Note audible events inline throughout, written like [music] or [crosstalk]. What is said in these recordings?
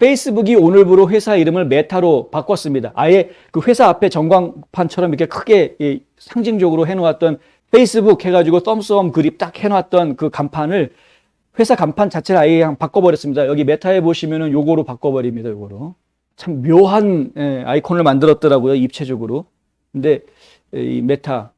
페이스북이 오늘부로 회사 이름을 메타로 바꿨습니다. 아예 그 회사 앞에 전광판처럼 이렇게 크게 이 상징적으로 해놓았던 페이스북 해가지고 썸썸 그립 딱 해놨던 그 간판을 회사 간판 자체를 아예 그냥 바꿔버렸습니다. 여기 메타에 보시면은 요거로 바꿔버립니다. 요거로. 참 묘한 예, 아이콘을 만들었더라고요. 입체적으로. 근데 이 메타 아,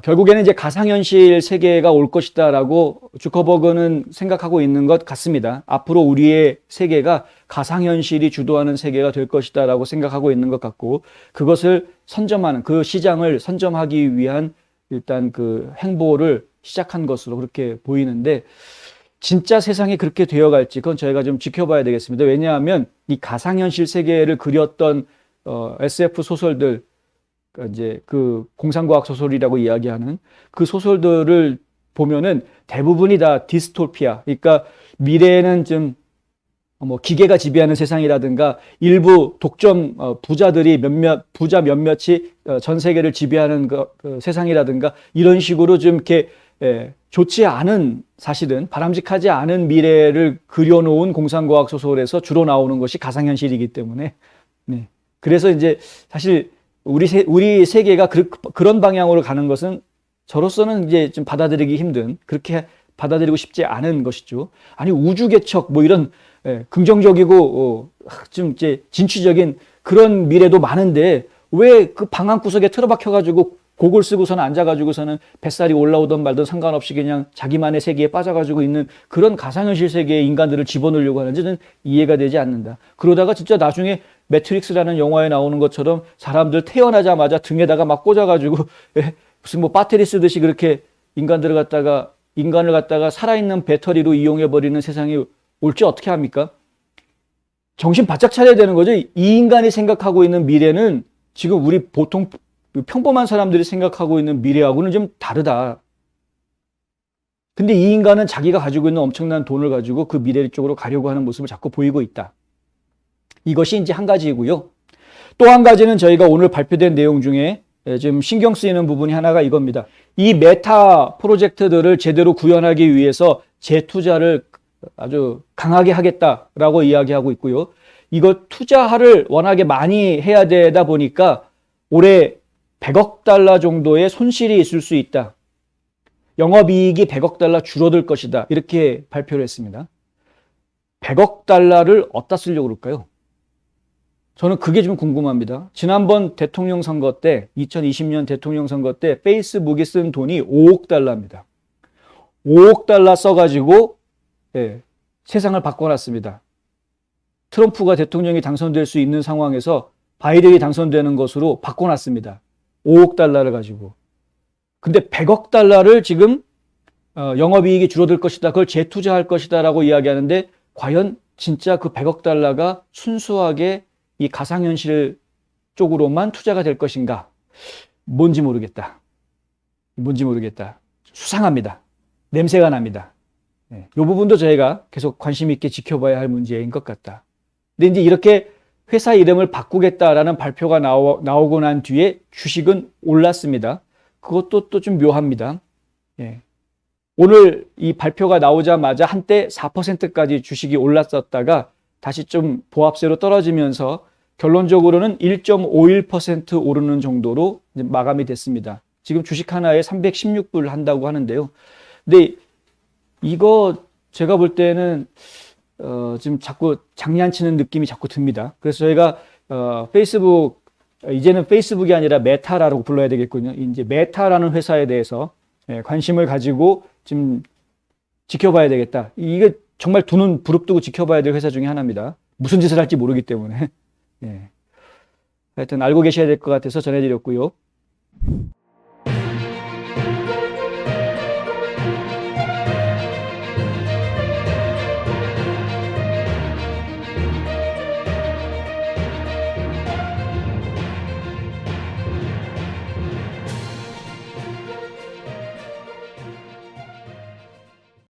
결국에는 이제 가상현실 세계가 올 것이다라고 주커버그는 생각하고 있는 것 같습니다. 앞으로 우리의 세계가 가상현실이 주도하는 세계가 될 것이다라고 생각하고 있는 것 같고 그것을 선점하는 그 시장을 선점하기 위한 일단 그 행보를 시작한 것으로 그렇게 보이는데 진짜 세상이 그렇게 되어갈지 그건 저희가 좀 지켜봐야 되겠습니다. 왜냐하면 이 가상현실 세계를 그렸던 어, SF 소설들 그러니까 이제 그 공상과학 소설이라고 이야기하는 그 소설들을 보면은 대부분이 다 디스토피아. 그러니까 미래에는 좀 뭐 기계가 지배하는 세상이라든가 일부 독점 어, 부자들이 몇몇 부자 몇몇이 어, 전 세계를 지배하는 그, 그 세상이라든가 이런 식으로 좀 이렇게 예, 좋지 않은 사실은 바람직하지 않은 미래를 그려놓은 공상과학 소설에서 주로 나오는 것이 가상현실이기 때문에 네. 그래서 이제 사실 우리 세, 우리 세계가 그, 그런 방향으로 가는 것은 저로서는 이제 좀 받아들이기 힘든 그렇게 받아들이고 싶지 않은 것이죠. 아니 우주 개척 뭐 이런 예, 긍정적이고 어, 좀 이제 진취적인 그런 미래도 많은데 왜 그 방한 구석에 틀어박혀 가지고 곡을 쓰고서는 앉아가지고서는 뱃살이 올라오던 말든 상관없이 그냥 자기만의 세계에 빠져가지고 있는 그런 가상현실 세계에 인간들을 집어넣으려고 하는지는 이해가 되지 않는다. 그러다가 진짜 나중에 매트릭스라는 영화에 나오는 것처럼 사람들 태어나자마자 등에다가 막 꽂아가지고 [laughs] 예, 무슨 뭐 배터리 쓰듯이 그렇게 인간들을 갖다가 인간을 갖다가 살아있는 배터리로 이용해버리는 세상이 올지 어떻게 합니까? 정신 바짝 차려야 되는 거죠. 이 인간이 생각하고 있는 미래는 지금 우리 보통 평범한 사람들이 생각하고 있는 미래하고는 좀 다르다. 근데 이 인간은 자기가 가지고 있는 엄청난 돈을 가지고 그 미래 쪽으로 가려고 하는 모습을 자꾸 보이고 있다. 이것이 이제 한 가지이고요. 또 한 가지는 저희가 오늘 발표된 내용 중에 좀 신경 쓰이는 부분이 하나가 이겁니다. 이 메타 프로젝트들을 제대로 구현하기 위해서 재투자를 아주 강하게 하겠다라고 이야기하고 있고요. 이거 투자를 워낙에 많이 해야 되다 보니까 올해 100억 달러 정도의 손실이 있을 수 있다. 영업이익이 100억 달러 줄어들 것이다. 이렇게 발표를 했습니다. 100억 달러를 어디다 쓰려고 그럴까요? 저는 그게 좀 궁금합니다. 지난번 대통령 선거 때, 2020년 대통령 선거 때 페이스북이 쓴 돈이 5억 달러입니다. 5억 달러 써가지고 예, 세상을 바꿔놨습니다. 트럼프가 대통령이 당선될 수 있는 상황에서 바이든이 당선되는 것으로 바꿔놨습니다. 5억 달러를 가지고. 근데 100억 달러를 지금 어, 영업이익이 줄어들 것이다. 그걸 재투자할 것이다 라고 이야기하는데 과연 진짜 그 100억 달러가 순수하게 이 가상현실 쪽으로만 투자가 될 것인가? 뭔지 모르겠다. 뭔지 모르겠다. 수상합니다. 냄새가 납니다. 네, 이 부분도 저희가 계속 관심 있게 지켜봐야 할 문제인 것 같다. 근데 이제 이렇게 회사 이름을 바꾸겠다라는 발표가 나오, 나오고 난 뒤에 주식은 올랐습니다. 그것도 또 좀 묘합니다. 예. 오늘 이 발표가 나오자마자 한때 4%까지 주식이 올랐었다가 다시 좀 보합세로 떨어지면서 결론적으로는 1.51% 오르는 정도로 마감이 됐습니다. 지금 주식 하나에 316불 한다고 하는데요. 근데 이거 제가 볼 때는 어, 지금 자꾸 장난치는 느낌이 자꾸 듭니다. 그래서 저희가 어, 페이스북 이제는 페이스북이 아니라 메타라고 불러야 되겠군요. 이제 메타라는 회사에 대해서 예, 관심을 가지고 지금 지켜봐야 되겠다. 이게 정말 두 눈 부릅뜨고 지켜봐야 될 회사 중에 하나입니다. 무슨 짓을 할지 모르기 때문에. [laughs] 예. 하여튼 알고 계셔야 될 것 같아서 전해드렸고요.